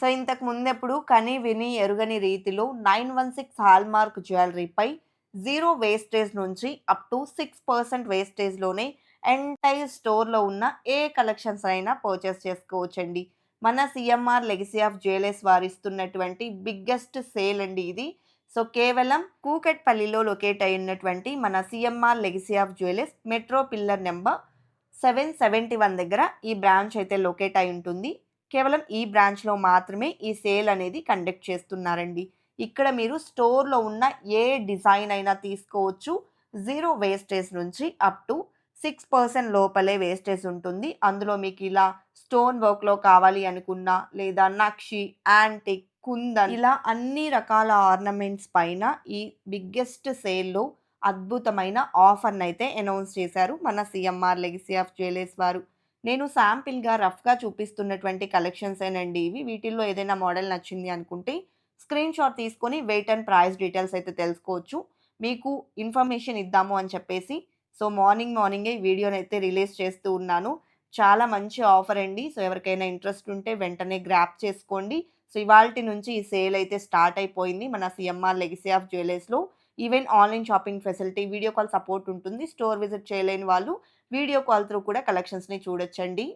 So ఇంతకు ముందెప్పుడు కని విని ఎరుగని రీతిలో నైన్ వన్ సిక్స్ హాల్మార్క్ జ్యువెలరీపై జీరో వేస్టేజ్ నుంచి అప్ టు సిక్స్ పర్సెంట్ వేస్టేజ్లోనే ఎంటైర్ స్టోర్లో ఉన్న ఏ కలెక్షన్స్ అయినా పర్చేస్ చేసుకోవచ్చండి. మన సిఎంఆర్ లెగసీ ఆఫ్ జ్యువెలర్స్ వారిస్తున్నటువంటి బిగ్గెస్ట్ సేల్ అండి ఇది. సో కేవలం కూకట్పల్లిలో లొకేట్ అయి ఉన్నటువంటి మన CMR legacy of jewellers metro pillar number seven seventy one దగ్గర ఈ బ్రాంచ్ అయితే లొకేట్ అయి ఉంటుంది. కేవలం ఈ బ్రాంచ్లో మాత్రమే ఈ సేల్ అనేది కండక్ట్ చేస్తున్నారండి. ఇక్కడ మీరు స్టోర్లో ఉన్న ఏ డిజైన్ అయినా తీసుకోవచ్చు. జీరో వేస్టేజ్ నుంచి అప్ టు సిక్స్ పర్సెంట్ లోపలే వేస్టేజ్ ఉంటుంది. అందులో మీకు ఇలా స్టోన్ వర్క్లో కావాలి అనుకున్నా లేదా నక్షి యాంటిక్ కుందన్ ఇలా అన్ని రకాల ఆర్నమెంట్స్ పైన ఈ బిగ్గెస్ట్ సేల్లో అద్భుతమైన ఆఫర్ని అయితే అనౌన్స్ చేశారు మన సిఎంఆర్ లెగసీ ఆఫ్ జ్యువెలర్స్ వారు. నేను శాంపిల్గా రఫ్గా చూపిస్తున్నటువంటి కలెక్షన్స్ ఏనండి ఇవి. వీటిల్లో ఏదైనా మోడల్ నచ్చింది అనుకుంటే స్క్రీన్ షాట్ తీసుకొని వెయిట్ అండ్ ప్రైస్ డీటెయిల్స్ అయితే తెలుసుకోవచ్చు. మీకు ఇన్ఫర్మేషన్ ఇద్దాము అని చెప్పేసి సో మార్నింగ్ మార్నింగే ఈ వీడియోని అయితే రిలీజ్ చేస్తూ ఉన్నాను. చాలా మంచి ఆఫర్ అండి సో ఎవరికైనా ఇంట్రెస్ట్ ఉంటే వెంటనే గ్రాప్ చేసుకోండి. సో ఇవాళ నుంచి ఈ సేల్ అయితే స్టార్ట్ అయిపోయింది మన CMR legacy of జ్యువెలర్స్లో. Even online shopping facility video call support ఉంటుంది. స్టోర్ విజిట్ చేయలేని వాళ్ళు వీడియో కాల్ త్రూ కూడా కలెక్షన్స్ని చూడొచ్చండి.